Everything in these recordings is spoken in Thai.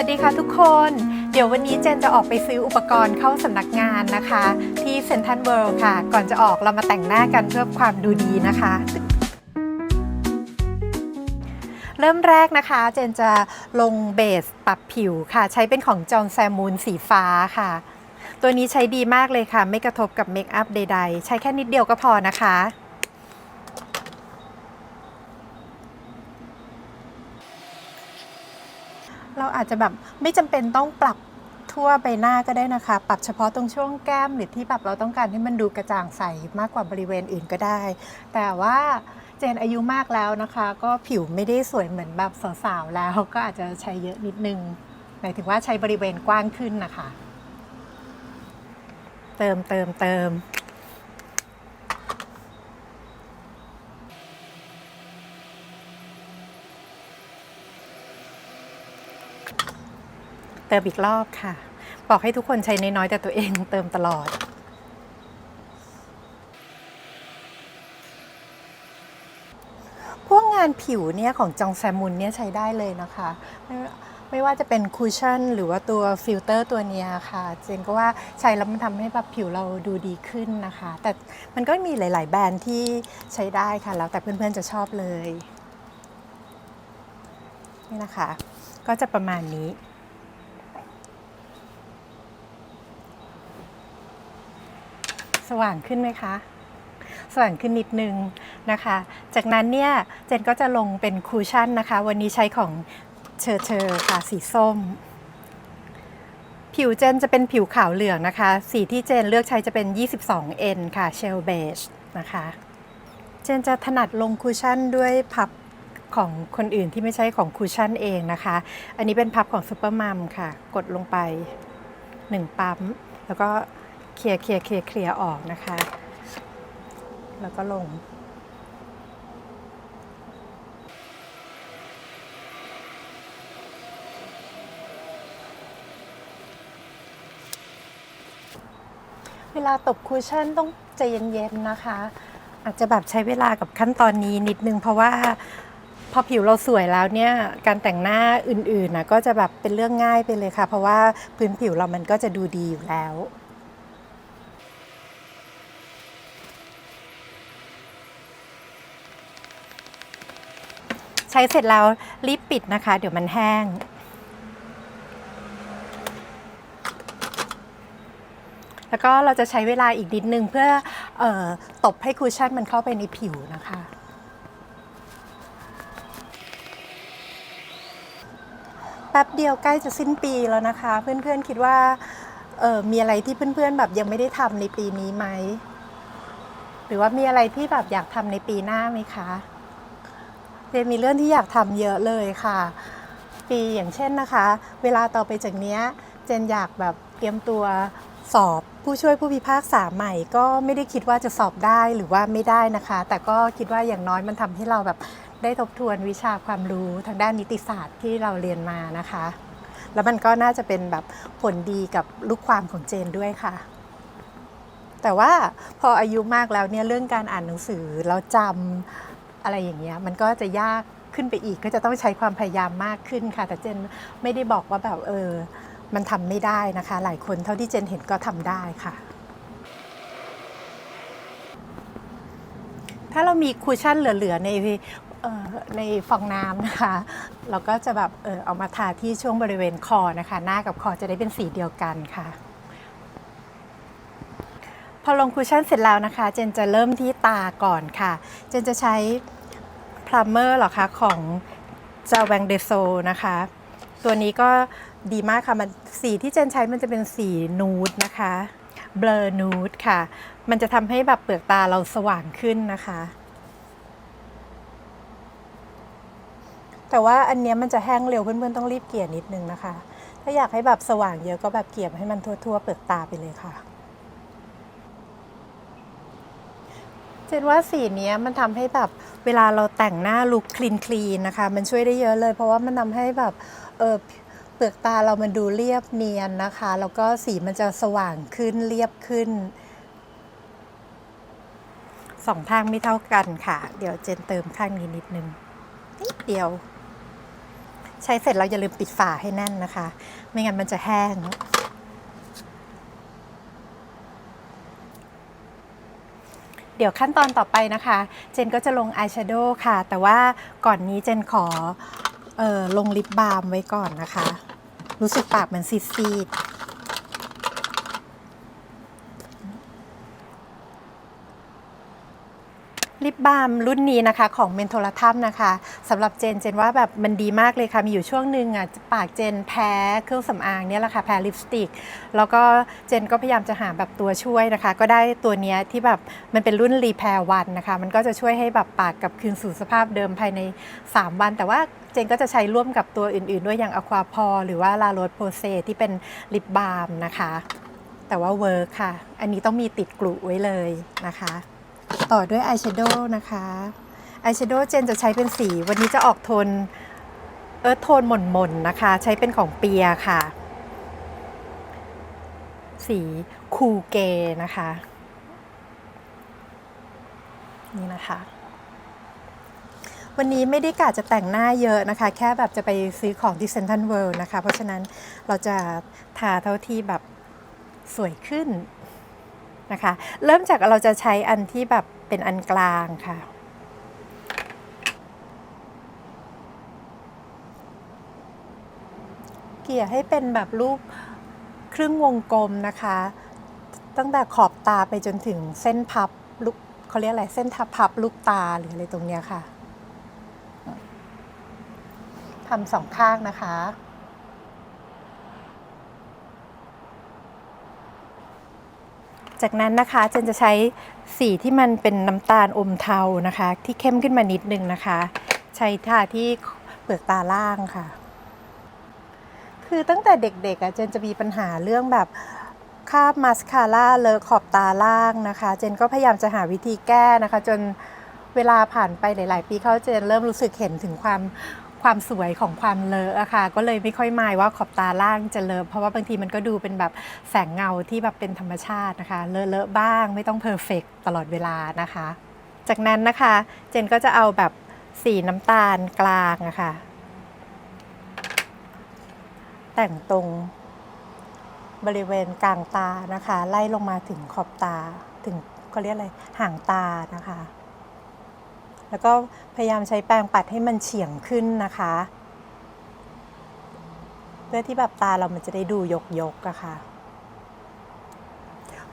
วัสดีค่ะทุกคน เดี๋ยววันนี้เจนจะออกไปซื้ออุปกรณ์เข้าสำนักงานนะคะ ที่เซ็นทรัลเวิลด์ค่ะ ก่อนจะออกเรามาแต่งหน้ากันเพื่อความดูดีนะคะ เริ่มแรกนะคะ เจนจะลงเบสปรับผิวค่ะ ใช้เป็นของจอห์นแซมมูนสีฟ้าค่ะ ตัวนี้ใช้ดีมากเลยค่ะ ไม่กระทบกับเมคอัพใดๆ ใช้แค่นิดเดียวก็พอนะคะ เราอาจจะแบบไม่จำเป็นต้องปรับทั่วใบหน้าก็ได้นะคะ ปรับเฉพาะตรงช่วงแก้มหรือที่แบบเราต้องการให้มันดูกระจ่างใสมากกว่าบริเวณอื่นก็ได้ แต่ว่าเจนอายุมากแล้วนะคะ ก็ผิวไม่ได้สวยเหมือนแบบสาวๆแล้วก็อาจจะใช้เยอะนิดนึงหมายถึงว่าใช้บริเวณกว้างขึ้นนะคะ เติมเติมเติม เติมอีกรอบค่ะ บอกให้ทุกคนใช้น้อยๆแต่ตัวเองเติมตลอด พวกงานผิวเนี่ยของจองแซมมุนเนี่ยใช้ได้เลยนะคะไม่ไม่ว่าจะเป็นคูชั่นหรือว่าตัวฟิลเตอร์ตัวเนี้ยค่ะ เจนก็ว่าใช้แล้วมันทำให้แบบผิวเราดูดีขึ้นนะคะ แต่มันก็มีหลาย ๆ แบรนด์ที่ใช้ได้ค่ะ แล้วแต่เพื่อน ๆ จะชอบเลย นี่นะคะ ก็จะประมาณนี้ สว่างขึ้นไหมคะ สว่างขึ้นนิดนึงนะคะ จากนั้นเนี่ยเจนก็จะลงเป็นคูชั่นนะคะ วันนี้ใช้ของเชอเชอค่ะสีส้ม ผิวเจนจะเป็นผิวขาวเหลืองนะคะ สีที่เจนเลือกใช้จะเป็น 22N ค่ะ Shell Beige นะคะ เจนจะถนัดลงคูชั่นด้วยพับของคนอื่นที่ไม่ใช่ของคูชั่นเองนะคะ อันนี้เป็นพับของซูเปอร์มัมค่ะ กดลงไป 1 ปั๊ม แล้วก็ เคลียร์เคลียร์เคลียร์เคลียร์ออกนะคะ แล้วก็ลง เวลาตบคูชั่นต้องใจเย็นๆนะคะ อาจจะแบบใช้เวลากับขั้นตอนนี้นิดนึงเพราะว่าพอผิวเราสวยแล้วเนี่ยการแต่งหน้าอื่นๆนะก็จะแบบเป็นเรื่องง่ายไปเลยค่ะ เพราะว่าพื้นผิวเรามันก็จะดูดีอยู่แล้ว ช้เสร็จแล้วรีบปิดนะคะ เดี๋ยวมันแห้ง แล้วก็เราจะใช้เวลาอีกนิดนึงเพื่อออตบให้คูชั่นมันเข้าไปในผิวนะคะแป๊บเดียวใกล้จะสิ้นปีแล้วนะคะ เพื่อนๆคิดว่ามีอะไรที่เพื่อนๆแบบยังไม่ได้ทำในปีนี้ไหม หรือว่ามีอะไรที่แบบอยากทำในปีหน้าไหมคะ เจนมีเรื่องที่อยากทำเยอะเลยค่ะ ปีอย่างเช่นนะคะ เวลาต่อไปจากเนี้ยเจนอยากแบบเตรียมตัวสอบผู้ช่วยผู้พิพากษาใหม่ ก็ไม่ได้คิดว่าจะสอบได้หรือว่าไม่ได้นะคะ แต่ก็คิดว่าอย่างน้อยมันทำให้เราแบบได้ทบทวนวิชาความรู้ทางด้านนิติศาสตร์ที่เราเรียนมานะคะ แล้วมันก็น่าจะเป็นแบบผลดีกับลูกความของเจนด้วยค่ะ แต่ว่าพออายุมากแล้วเนี่ยเรื่องการอ่านหนังสือแล้วจำ อะไรอย่างเงี้ยมันก็จะยากขึ้นไปอีกก็จะต้องใช้ความพยายามมากขึ้นค่ะ แต่เจนไม่ได้บอกว่าแบบเออ มันทำไม่ได้นะคะ หลายคนเท่าที่เจนเห็นก็ทำได้ค่ะ ถ้าเรามีคูชั่นเหลือๆในออในฟองน้ำนะคะ เราก็จะแบบเออเอามาทาที่ช่วงบริเวณคอนะคะ หน้ากับคอจะได้เป็นสีเดียวกันค่ะ อลงคูชั่นเสร็จแล้วนะคะ เจนจะเริ่มที่ตาก่อนค่ะ เจนจะใช้พลัมเมอร์หรอคะของจาแวงเดโซนะคะ ตัวนี้ก็ดีมากค่ะ มันสีที่เจนใช้มันจะเป็นสีนูดนะคะเบลอนูดค่ะ มันจะทำให้แบบเปลือกตาเราสว่างขึ้นนะคะ แต่ว่าอันนี้มันจะแห้งเร็วเพื่อนๆต้องรีบเกลี่ยนิดนึงนะคะ ถ้าอยากให้แบบสว่างเยอะก็แบบเกลี่ยให้มันทั่วๆเปลือกตาไปเลยค่ะ เจนว่าสีนี้มันทำให้แบบเวลาเราแต่งหน้าลุคคลีนคลีนนะคะ มันช่วยได้เยอะเลย เพราะว่ามันทำให้แบบเออเปลือกตาเรามันดูเรียบเนียนนะคะ แล้วก็สีมันจะสว่างขึ้นเรียบขึ้นสองข้างไม่เท่ากันค่ะ เดี๋ยวเจนเติมข้างนี้นิดนึงนิดเดียว ใช้เสร็จเราอย่าลืมปิดฝาให้แน่นนะคะ ไม่งั้นมันจะแห้ง เดี๋ยวขั้นตอนต่อไปนะคะ เจนก็จะลงอายแชโดว์ค่ะ แต่ว่าก่อนนี้เจนขอออลงลิปบาล์มไว้ก่อนนะคะ รู้สึกปากเหมือนซีดๆ ลิป บาล์มรุ่นนี้นะคะของเมนโทรทัมนะคะสำหรับเจนเจนว่าแบบมันดีมากเลยค่ะ มีอยู่ช่วงหนึ่งอะปากเจนแพ้เครื่องสำอางเนี่ยแหละค่ะแพ้ลิปสติก แล้วก็เจนก็พยายามจะหาแบบตัวช่วยนะคะ ก็ได้ตัวเนี้ยที่แบบมันเป็นรุ่นรีแพร์วันนะคะ มันก็จะช่วยให้แบบปากกลับคืนสู่สภาพเดิมภายใน 3 วัน แต่ว่าเจนก็จะใช้ร่วมกับตัวอื่น ๆ ด้วยอย่างอควาพอหรือว่าลาโรสโพเซที่เป็นลิปบาล์มนะคะ แต่ว่าเวิร์คค่ะ อันนี้ต้องมีติดกลุไว้เลยนะคะ ต่อด้วยอายแชโดว์นะคะอายแชโดว์เจนจะใช้เป็นสี วันนี้จะออกโทนเอิร์ธโทนหม่นๆนะคะ ใช้เป็นของเปียค่ะ สีคูเกนะคะ นี่นะคะ วันนี้ไม่ได้กะจะแต่งหน้าเยอะนะคะ แค่แบบจะไปซื้อของที่เซนทันเวิลด์นะคะ เพราะฉะนั้นเราจะทาเท่าที่แบบสวยขึ้นนะคะ เริ่มจากเราจะใช้อันที่แบบ เป็นอันกลางค่ะ เกี่ยให้เป็นแบบรูปครึ่งวงกลมนะคะ ตั้งแต่ขอบตาไปจนถึงเส้นพับลูกเขาเรียกอะไรเส้นทับพับลูกตาหรืออะไรตรงเนี้ยค่ะทำสองข้างนะคะ จากนั้นนะคะเจนจะใช้สีที่มันเป็นน้ำตาลอมเทานะคะ ที่เข้มขึ้นมานิดนึงนะคะ ใช้ทาที่เปลือกตาล่างค่ะ คือตั้งแต่เด็กๆอะเจนจะมีปัญหาเรื่องแบบคาบมาสคาร่าเลอะขอบตาล่างนะคะ เจนก็พยายามจะหาวิธีแก้นะคะ จนเวลาผ่านไปหลาย ๆ ปีเขาเจนเริ่มรู้สึกเห็นถึงความ ความสวยของความเลอะอะค่ะ ก็เลยไม่ค่อยหมายว่าขอบตาล่างจะเลอะเพราะว่าบางทีมันก็ดูเป็นแบบแสงเงาที่แบบเป็นธรรมชาตินะคะ เลอะเลอะบ้างไม่ต้องเพอร์เฟกตลอดเวลานะคะ จากนั้นนะคะ เจนก็จะเอาแบบสีน้ำตาลกลางอะค่ะ แต่งตรงบริเวณกลางตานะคะ ไล่ลงมาถึงขอบตาถึงเขาเรียกอะไรห่างตานะคะ แล้วก็พยายามใช้แปรงปัดให้มันเฉียงขึ้นนะคะ เพื่อที่แบบตาเรามันจะได้ดูยกยกๆอะค่ะ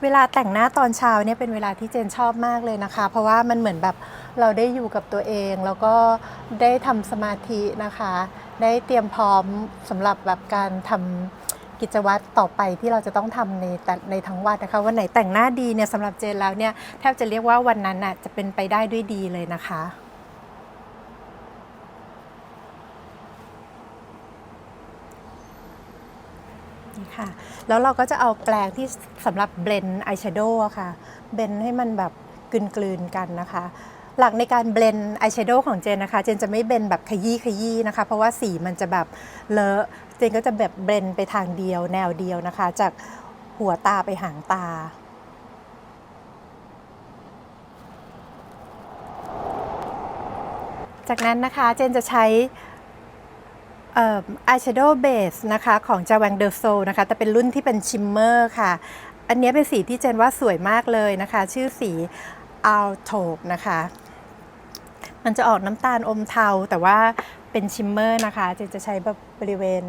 เวลาแต่งหน้าตอนเช้าเนี่ยเป็นเวลาที่เจนชอบมากเลยนะคะ เพราะว่ามันเหมือนแบบเราได้อยู่กับตัวเอง แล้วก็ได้ทำสมาธินะคะ ได้เตรียมพร้อมสำหรับแบบการทำ กิจวัตรต่อไปที่เราจะต้องทำในแต่ในทั้งวันนะคะวันไหนแต่งหน้าดีเนี่ยสำหรับเจนแล้วเนี่ยแทบจะเรียกว่าวันนั้นน่ะจะเป็นไปได้ด้วยดีเลยนะคะนี่ค่ะแล้วเราก็จะเอาแปรงที่สำหรับเบลนด์อายแชโดว์ค่ะเบลนให้มันแบบกลืนๆกันนะคะ หลักในการเบลนอายแชโดว์ของเจนนะคะ เจนจะไม่เบลนแบบขยี้ขยี้นะคะ เพราะว่าสีมันจะแบบเลอะ เจนก็จะแบบเบลนไปทางเดียวแนวเดียวนะคะ จากหัวตาไปหางตาจากนั้นนะคะเจนจะใช้อ่อ eyeshadow base นะคะของ j a w a n g de So นะคะ แต่เป็นรุ่นที่เป็นชิมเมอร์ค่ะ อันนี้เป็นสีที่เจนว่าสวยมากเลยนะคะ ชื่อสี a l t o p e นะคะ มันจะออกน้ำตาลอมเทา แต่ว่าเป็นชิมเมอร์นะคะจนจะใช้แบบบริเวณ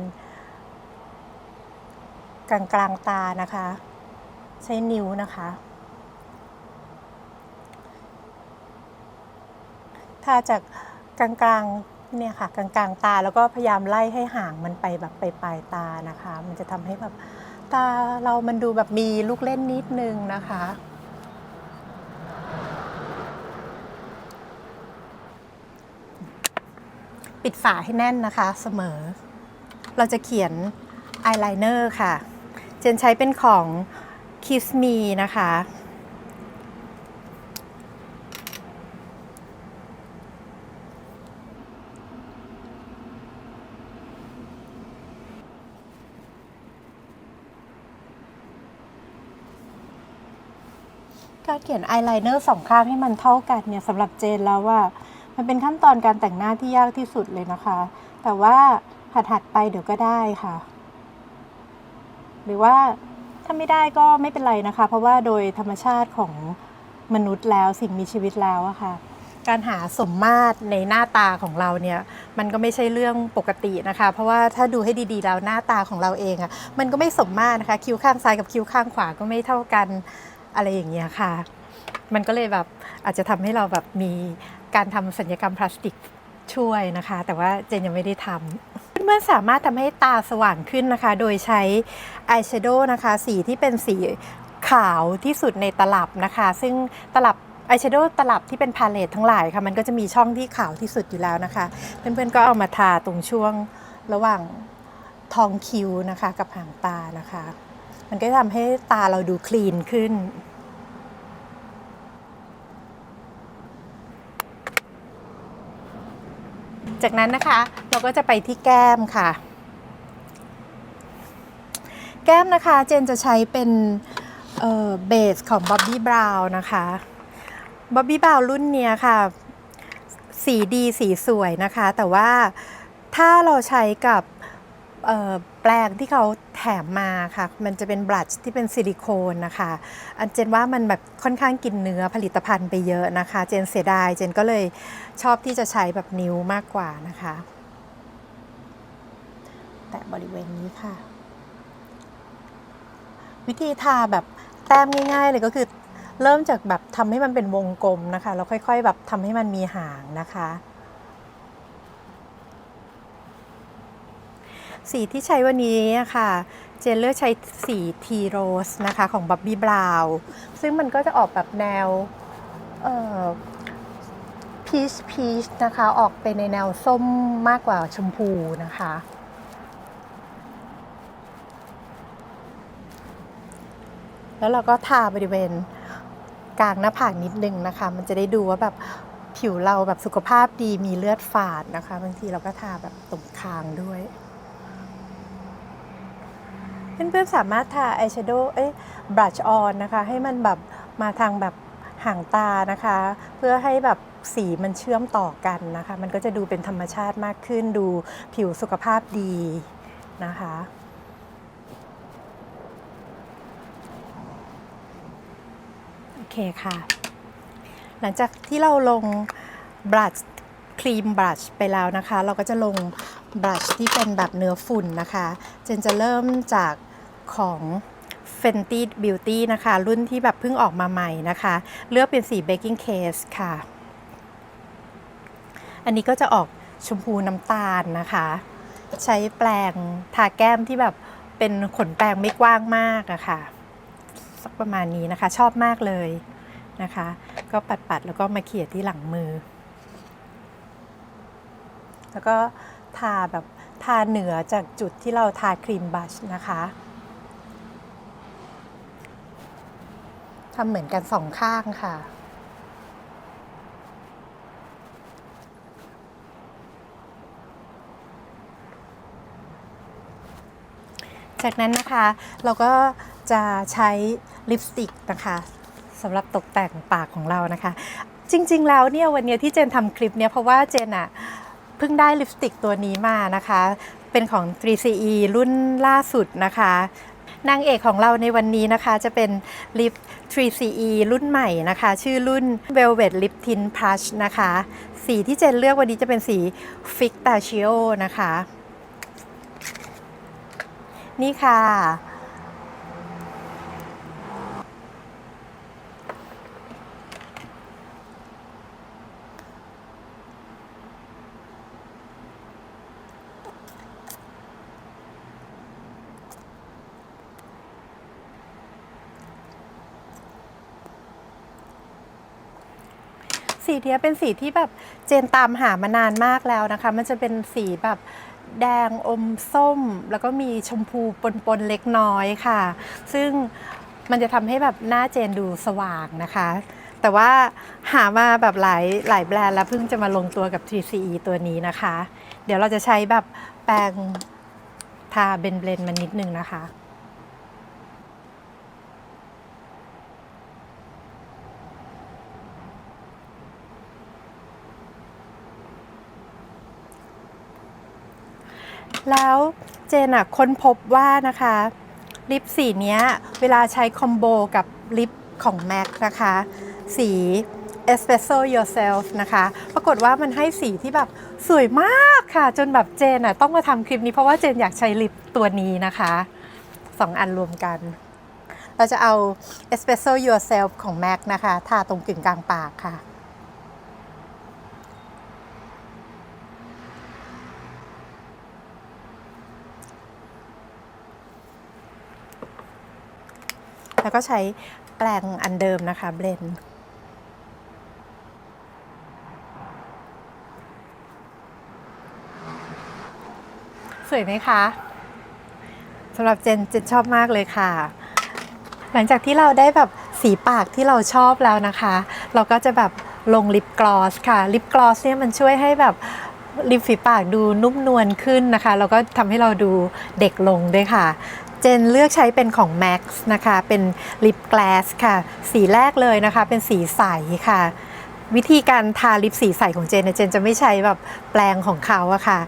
กลางกลางตานะคะ ใช้นิ้วนะคะ ถ้าจากกลางกลางเนี่ยค่ะกลางกลางตาแล้วก็พยายามไล่ให้ห่างมันไปแบบไปปลายตานะคะ มันจะทำให้แบบตาเรามันดูแบบมีลูกเล่นนิดนึงนะคะ ปิดฝาให้แน่นนะคะเสมอ เราจะเขียนอายไลเนอร์ค่ะ เจนใช้เป็นของ Kiss Me นะคะ การเขียนอายไลเนอร์สองข้างให้มันเท่ากันเนี่ยสำหรับเจนแล้วว่า มันเป็นขั้นตอนการแต่งหน้าที่ยากที่สุดเลยนะคะ แต่ว่าหัดหัดๆไปเดี๋ยวก็ได้ค่ะ หรือว่าถ้าไม่ได้ก็ไม่เป็นไรนะคะ เพราะว่าโดยธรรมชาติของมนุษย์แล้วสิ่งมีชีวิตแล้วอะค่ะ การหาสมมาตรในหน้าตาของเราเนี่ย มันก็ไม่ใช่เรื่องปกตินะคะ เพราะว่าถ้าดูให้ดีๆแล้วหน้าตาของเราเองอะมันก็ไม่สมมาตรนะคะ คิ้วข้างซ้ายกับคิ้วข้างขวาก็ไม่เท่ากันอะไรอย่างเงี้ยค่ะ มันก็เลยแบบอาจจะทำให้เราแบบมี การทำสัญญกรรมพลาสติกช่วยนะคะ แต่ว่าเจนยังไม่ได้ทำเพื่อนๆสามารถทำให้ตาสว่างขึ้นนะคะ โดยใช้อายแชโดว์นะคะ สีที่เป็นสีขาวที่สุดในตลับนะคะ ซึ่งตลับอายแชโดว์ตลับที่เป็นพาเลตทั้งหลายค่ะ มันก็จะมีช่องที่ขาวที่สุดอยู่แล้วนะคะ เพื่อนๆก็เอามาทาตรงช่วงระหว่างทองคิ้วนะคะ กับหางตานะคะ มันก็ทำให้ตาเราดูคลีนขึ้น จากนั้นนะคะเราก็จะไปที่แก้มค่ะ แก้มนะคะเจนจะใช้เป็นเบสของบ๊อบบี้บราวน์นะคะบ๊อบบี้บราวน์รุ่นเนี้ยค่ะ สีดีสีสวยนะคะ แต่ว่าถ้าเราใช้กับ แปรงที่เขาแถมมาค่ะ มันจะเป็นบลัชที่เป็นซิลิโคนนะคะ อันเจนว่ามันแบบค่อนข้างกินเนื้อผลิตภัณฑ์ไปเยอะนะคะ เจนเสียดาย เจนก็เลยชอบที่จะใช้แบบนิ้วมากกว่านะคะ แตะบริเวณนี้ค่ะ วิธีทาแบบแต้มง่ายๆเลยก็คือเริ่มจากแบบทำให้มันเป็นวงกลมนะคะ แล้วค่อยๆ แบบทำให้มันมีหางนะคะ สีที่ใช้วันนี้อะค่ะเจนเลือกใช้สีทีโรสนะคะของบับบี้บราวซึ่งมันก็จะออกแบบแนวพีชพีชนะคะ ออกไปในแนวส้มมากกว่าชมพูนะคะ แล้วเราก็ทาบริเวณกลางหน้าผากนิดนึงนะคะ มันจะได้ดูว่าแบบผิวเราแบบสุขภาพดีมีเลือดฝาดนะคะ บางทีเราก็ทาแบบตรงคางด้วย เพื่อนๆสามารถทาอายแชโดว์เอ้ยบลัชออนนะคะ ให้มันแบบมาทางแบบห่างตานะคะ เพื่อให้แบบสีมันเชื่อมต่อกันนะคะ มันก็จะดูเป็นธรรมชาติมากขึ้นดูผิวสุขภาพดีนะคะโอเคค่ะ หลังจากที่เราลงบลัชครีมบลัชไปแล้วนะคะ เราก็จะลงบลัชที่เป็นแบบเนื้อฝุ่นนะคะ เจนจะเริ่มจาก ของ Fenty Beauty นะคะ รุ่นที่แบบเพิ่งออกมาใหม่นะคะ เลือกเป็นสี Baking Case ค่ะ อันนี้ก็จะออกชมพูน้ำตาลนะคะ ใช้แปรงทาแก้มที่แบบเป็นขนแปรงไม่กว้างมากอะค่ะสักประมาณนี้นะคะ ชอบมากเลยนะคะ ก็ปัดๆแล้วก็มาเขี่ยที่หลังมือ แล้วก็ทาแบบทาเหนือจากจุดที่เราทาครีมบัชนะคะ ทำเหมือนกันสองข้างค่ะ จากนั้นนะคะเราก็จะใช้ลิปสติกนะคะสำหรับตกแต่งปากของเรานะคะ จริงๆแล้วเนี่ยวันนี้ที่เจนทำคลิปเนี่ยเพราะว่าเจนอะเพิ่งได้ลิปสติกตัวนี้มานะคะ เป็นของ 3CE รุ่นล่าสุดนะคะ นางเอกของเราในวันนี้นะคะจะเป็นลิป 3CE รุ่นใหม่นะคะ ชื่อรุ่น Velvet Lip Tint Brush นะคะ สีที่เจนเลือกวันนี้จะเป็นสี Fix t a c h i o นะคะ นี่ค่ะ สีเนี้ยเป็นสีที่แบบเจนตามหามานานมากแล้วนะคะ มันจะเป็นสีแบบแดงอมส้ม แล้วก็มีชมพูปนๆเล็กน้อยค่ะ ซึ่งมันจะทำให้แบบหน้าเจนดูสว่างนะคะ แต่ว่าหามาแบบหลายหลายแบรนด์แล้วเพิ่งจะมาลงตัวกับ 3CE ตัวนี้นะคะ เดี๋ยวเราจะใช้แบบแปรงทาเบนเบลนมานิดนึงนะคะ แล้วเจนอะค้นพบว่านะคะ ลิปสีเนี้ยเวลาใช้คอมโบกับลิปของ MAC นะคะ สี Espresso Yourself นะคะ ปรากฏว่ามันให้สีที่แบบสวยมากค่ะ จนแบบเจนอะต้องมาทำคลิปนี้เพราะว่าเจนอยากใช้ลิปตัวนี้นะคะสองอันรวมกัน เราจะเอา Espresso Yourself ของ MAC นะคะ ทาตรงกึ่งกลางปากค่ะ แล้วก็ใช้แปรงอันเดิมนะคะเบลนสวยไหมคะสำหรับเจนเจนชอบมากเลยค่ะ หลังจากที่เราได้แบบสีปากที่เราชอบแล้วนะคะ เราก็จะแบบลงลิปกลอสค่ะ ลิปกลอสเนี่ยมันช่วยให้แบบริมฝีปากดูนุ่มนวลขึ้นนะคะ แล้วก็ทำให้เราดูเด็กลงด้วยค่ะ เจนเลือกใช้เป็นของ Max นะคะ เป็นลิปกลาสค่ะ สีแรกเลยนะคะ เป็นสีใสค่ะ วิธีการทาลิปสีใสของเจนเนี่ยเจนจะไม่ใช้แบบแปรงของเขาอะค่ะ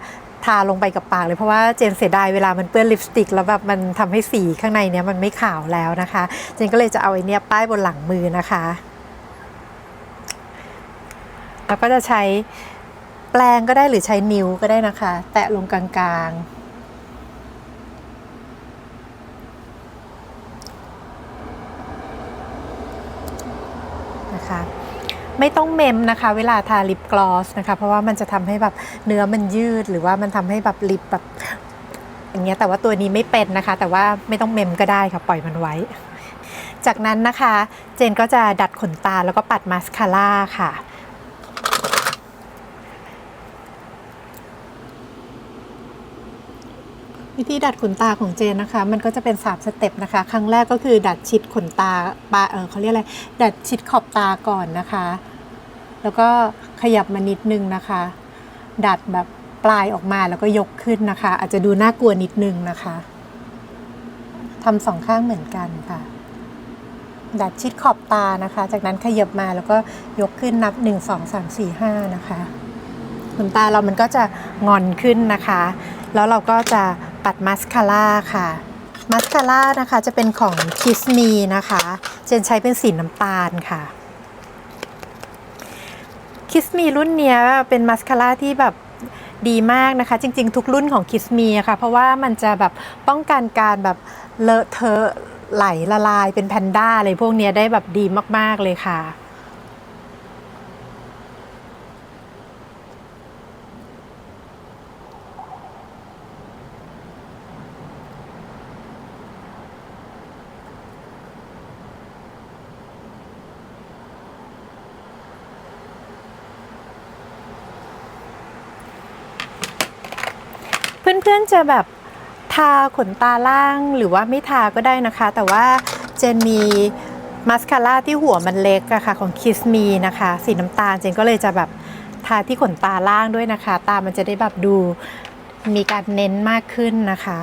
ทาลงไปกับปากเลยเพราะว่าเจนเสียดายเวลามันเปื้อนลิปสติก แล้วแบบมันทำให้สีข้างในเนี้ยมันไม่ขาวแล้วนะคะ เจนก็เลยจะเอาไอ้เนี้ยป้ายบนหลังมือนะคะ แล้วก็จะใช้แปรงก็ได้หรือใช้นิ้วก็ได้นะคะ แตะลงกลางๆ นะคะ ไม่ต้องเมมนะคะ เวลาทาลิปกลอสนะคะ เพราะว่ามันจะทำให้แบบเนื้อมันยืดหรือว่ามันทำให้แบบลิปแบบอย่างเงี้ยแต่ว่าตัวนี้ไม่เป็นนะคะ แต่ว่าไม่ต้องเมมก็ได้ค่ะปล่อยมันไว้ จากนั้นนะคะ เจนก็จะดัดขนตาแล้วก็ปัดมาสคาร่าค่ะวิธีดัดขนตาของเจนนะคะ มันก็จะเป็น 3 สเต็ปนะคะ ครั้งแรกก็คือดัดชิดขนตาปาเออเขาเรียกอะไร ดัดชิดขอบตาก่อนนะคะ แล้วก็ขยับมานิดนึงนะคะ ดัดแบบปลายออกมาแล้วก็ยกขึ้นนะคะ อาจจะดูน่ากลัวนิดนึงนะคะทำสองข้างเหมือนกันค่ะ ดัดชิดขอบตานะคะ จากนั้นขยับมาแล้วก็ยกขึ้นนับ 1 2 3 4 5 นะคะขนตาเรามันก็จะงอนขึ้นนะคะ แล้วเราก็จะปัดมัสคาร่าค่ะมัสคาร่านะคะจะเป็นของ Kiss Me นะคะ เจนใช้เป็นสีน้ำตาลค่ะ คิสมีรุ่นเนี้ยเป็นมัสคาร่าที่แบบดีมากนะคะ จริง ๆ ทุกรุ่นของคิสมีค่ะ เพราะว่ามันจะแบบป้องกันการแบบเลอะเทอะไหลละลายเป็นแพนด้าอะไรพวกนี้ได้แบบดีมาก ๆ เลยค่ะ จะแบบทาขนตาล่างหรือว่าไม่ทาก็ได้นะคะ แต่ว่าเจนมีมาสคาร่าที่หัวมันเล็กอะค่ะของ Kiss Me นะคะ สีน้ำตาลเจนก็เลยจะแบบทาที่ขนตาล่างด้วยนะคะ ตามันจะได้แบบดูมีการเน้นมากขึ้นนะคะ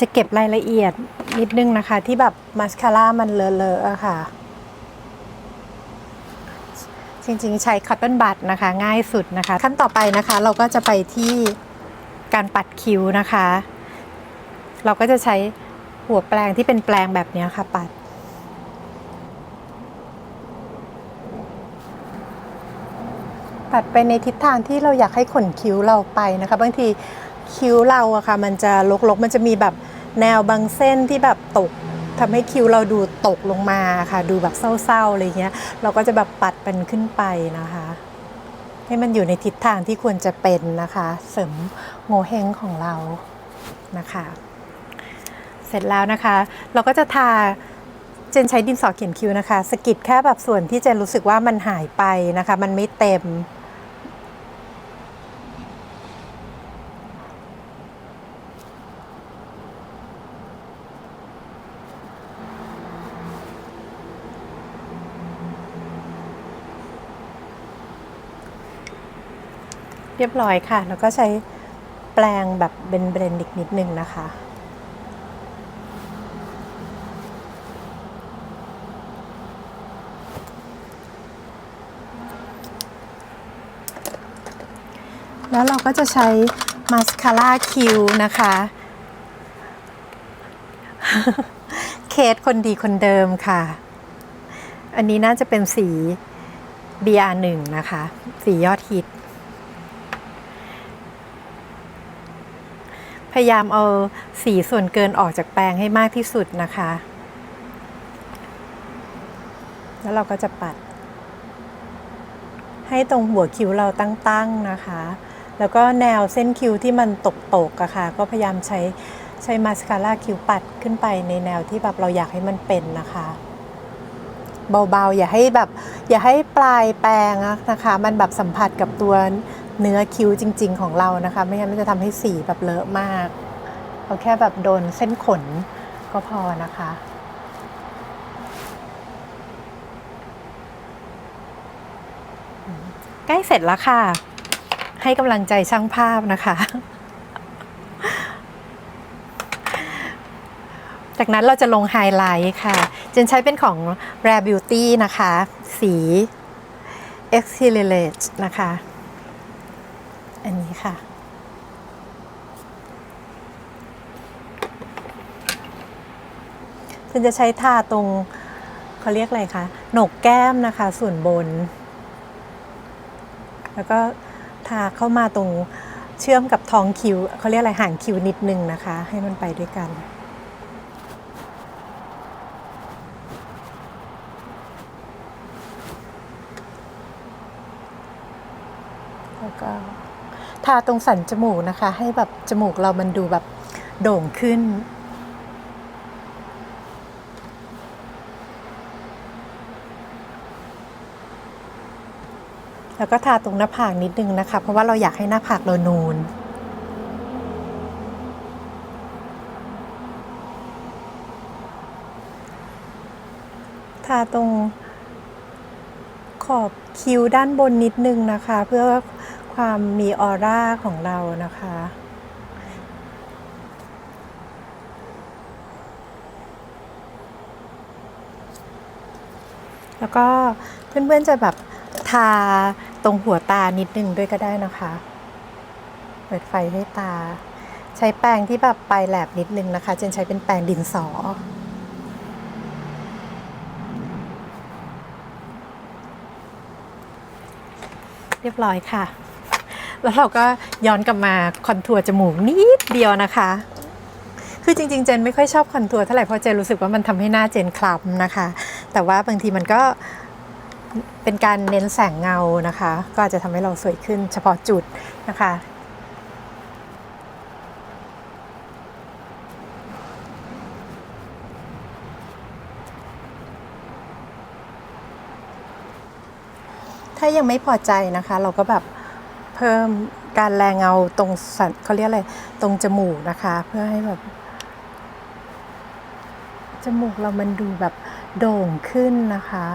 จะเก็บรายละเอียดนิดนึงนะคะ ที่แบบมาสคาร่ามันเลอะๆอะค่ะ จริงๆ ใช้คอตตอนบัดนะคะ ง่ายสุดนะคะ ขั้นต่อไปนะคะ เราก็จะไปที่การปัดคิ้วนะคะ เราก็จะใช้หัวแปรงที่เป็นแปรงแบบนี้ค่ะปัดปัดไปในทิศทางที่เราอยากให้ขนคิ้วเราไปนะคะ บางทีคิ้วเราอะค่ะ มันจะลกๆ มันจะมีแบบ แนวบางเส้นที่แบบตกทำให้คิวเราดูตกลงมาค่ะ ดูแบบเศร้าๆอะไรเงี้ย เราก็จะแบบปัดมันขึ้นไปนะคะ ให้มันอยู่ในทิศทางที่ควรจะเป็นนะคะ เสริมโงเฮงของเรานะคะ เสร็จแล้วนะคะ เราก็จะทาเจนใช้ดินสอเขียนคิวนะคะสกิดแค่แบบส่วนที่เจนรู้สึกว่ามันหายไปนะคะ มันไม่เต็ม เรียบร้อยค่ะ แล้วก็ใช้แปรงแบบเบนเบรนๆอีกนิดนึงนะคะแล้วเราก็จะใช้มาสคาร่าคิวนะคะ เคสคนดีคนเดิมค่ะ อันนี้น่าจะเป็นสี BR1 นะคะ สียอดฮิต พยายามเอาสีส่วนเกินออกจากแปรงให้มากที่สุดนะคะ แล้วเราก็จะปัด ให้ตรงหัวคิ้วเราตั้งๆนะคะ แล้วก็แนวเส้นคิ้วที่มันตกๆอะค่ะ ก็พยายามใช้ใช้มาสคาร่าคิ้วปัดขึ้นไปในแนวที่แบบเราอยากให้มันเป็นนะคะเบาๆ อย่าให้แบบ อย่าให้ปลายแปรงนะคะ มันแบบสัมผัสกับตัว เนื้อคิ้วจริง ๆ ของเรานะคะ ไม่งั้นมันจะทำให้สีแบบเลอะมากเอาแค่แบบโดนเส้นขนก็พอนะคะ ใกล้เสร็จแล้วค่ะ ให้กำลังใจช่างภาพนะคะ จากนั้นเราจะลงไฮไลท์ค่ะ จนใช้เป็นของ Rare Beauty นะคะ สี Accelerate นะคะ อันนี้ค่ะเจนจะใช้ทาตรงเขาเรียกอะไรคะหนกแก้มนะคะ ส่วนบน แล้วก็ทาเข้ามาตรงเชื่อมกับท้องคิ้วเขาเรียกอะไรห่างคิ้วนิดนึงนะคะ ให้มันไปด้วยกัน แล้วก็ ทาตรงสันจมูกนะคะ ให้แบบจมูกเรามันดูแบบโด่งขึ้น แล้วก็ทาตรงหน้าผากนิดนึงนะคะ เพราะว่าเราอยากให้หน้าผากเรานูนทาตรงขอบคิ้วด้านบนนิดนึงนะคะ เพื่อ ความมีออร่าของเรานะคะ แล้วก็เพื่อนๆจะแบบทาตรงหัวตานิดนึงด้วยก็ได้นะคะ เปิดไฟให้ตา ใช้แปรงที่แบบปลายแหลบนิดนึงนะคะ เจนใช้เป็นแปรงดินสอเรียบร้อยค่ะ แล้วเราก็ย้อนกลับมาคอนทัวร์จมูกนิดเดียวนะคะ คือจริงๆ เจนไม่ค่อยชอบคอนทัวร์เท่าไหร่เพราะเจนรู้สึกว่ามันทำให้หน้าเจนคล้ำนะคะ แต่ว่าบางทีมันก็เป็นการเน้นแสงเงานะคะ ก็อาจจะทำให้เราสวยขึ้นเฉพาะจุดนะคะถ้ายังไม่พอใจนะคะ เราก็แบบ เพิ่มการแรงเงาตรงสันเขาเรียกอะไรตรงจมูกนะคะ เพื่อให้แบบจมูกเรามันดูแบบโด่งขึ้นนะคะ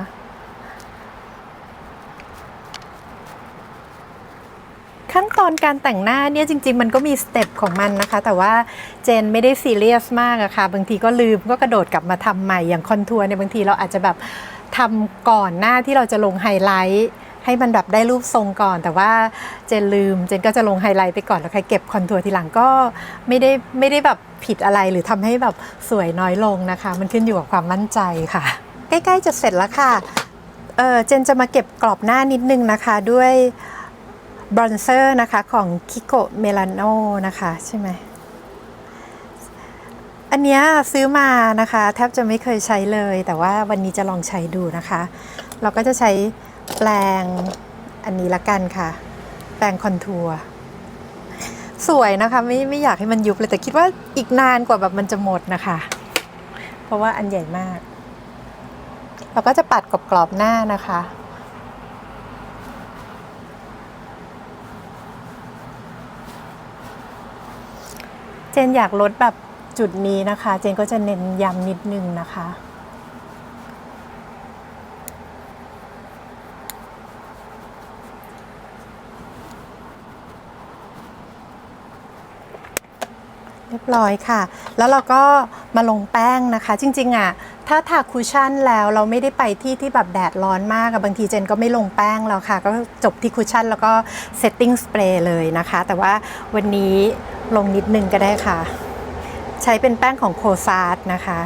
ขั้นตอนการแต่งหน้าเนี่ยจริง ๆ มันก็มีสเต็ปของมันนะคะ แต่ว่าเจนไม่ได้ซีเรียสมากอะค่ะ บางทีก็ลืมก็กระโดดกลับมาทำใหม่อย่างคอนทัวร์เนี่ยบางทีเราอาจจะแบบทำก่อนหน้าที่เราจะลงไฮไลท์ ให้มันแบบได้รูปทรงก่อน แต่ว่าเจนลืม เจนก็จะลงไฮไลท์ไปก่อนแล้วค่อยเก็บคอนทัวร์ทีหลังก็ไม่ได้ไม่ได้แบบผิดอะไรหรือทำให้แบบสวยน้อยลงนะคะ มันขึ้นอยู่กับความมั่นใจค่ะ ใกล้ๆจะเสร็จแล้วค่ะเออเจนจะมาเก็บกรอบหน้านิดนึงนะคะด้วยบรอนเซอร์นะคะของ Kiko Melano นะคะใช่ไหมอันเนี้ยซื้อมานะคะ แทบจะไม่เคยใช้เลย แต่ว่าวันนี้จะลองใช้ดูนะคะ เราก็จะใช้ แปรงอันนี้ละกันค่ะ แปรงคอนทัวร์สวยนะคะไม่ไม่อยากให้มันยุบเลยแต่คิดว่าอีกนานกว่าแบบมันจะหมดนะคะ เพราะว่าอันใหญ่มากเราก็จะปัดกรอบๆหน้านะคะ เจนอยากลดแบบจุดนี้นะคะ เจนก็จะเน้นย้ำนิดนึงนะคะ เรียบร้อยค่ะ แล้วเราก็มาลงแป้งนะคะ จริงๆอะถ้าทาคูชั่นแล้วเราไม่ได้ไปที่ที่แบบแดดร้อนมากอะบางทีเจนก็ไม่ลงแป้งแล้วค่ะ ก็จบที่คูชั่นแล้วก็เซตติ้งสเปรย์เลยนะคะ แต่ว่าวันนี้ลงนิดนึงก็ได้ค่ะ ใช้เป็นแป้งของโคซาร์นะคะ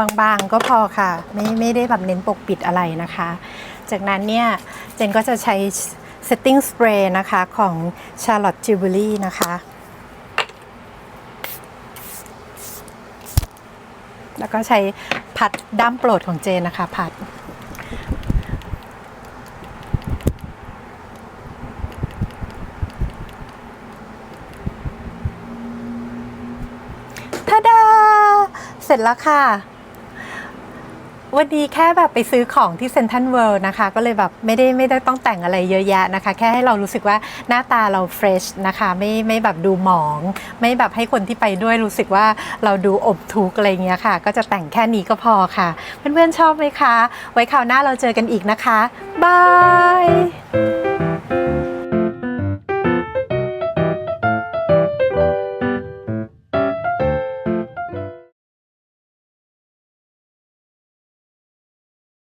บางๆ ก็พอค่ะ ไม่ไม่ได้แบบเน้นปกปิดอะไรนะคะ จากนั้นเนี่ยเจนก็จะใช้ setting spray นะคะของ Charlotte Tilbury นะคะ แล้วก็ใช้พัดด้ามโปรดของเจนนะคะพัดทาดาเสร็จแล้วค่ะ วันนี้แค่แบบไปซื้อของที่เซนทันเวิลด์นะคะ ก็เลยแบบไม่ได้ไม่ได้ต้องแต่งอะไรเยอะแยะนะคะ แค่ให้เรารู้สึกว่าหน้าตาเราเฟรชนะคะ ไม่ไม่แบบดูหมอง ไม่แบบให้คนที่ไปด้วยรู้สึกว่าเราดูอบทุกข์อะไรเงี้ยค่ะ ก็จะแต่งแค่นี้ก็พอค่ะ เพื่อนๆชอบไหมคะ ไว้คราวหน้าเราเจอกันอีกนะคะบาย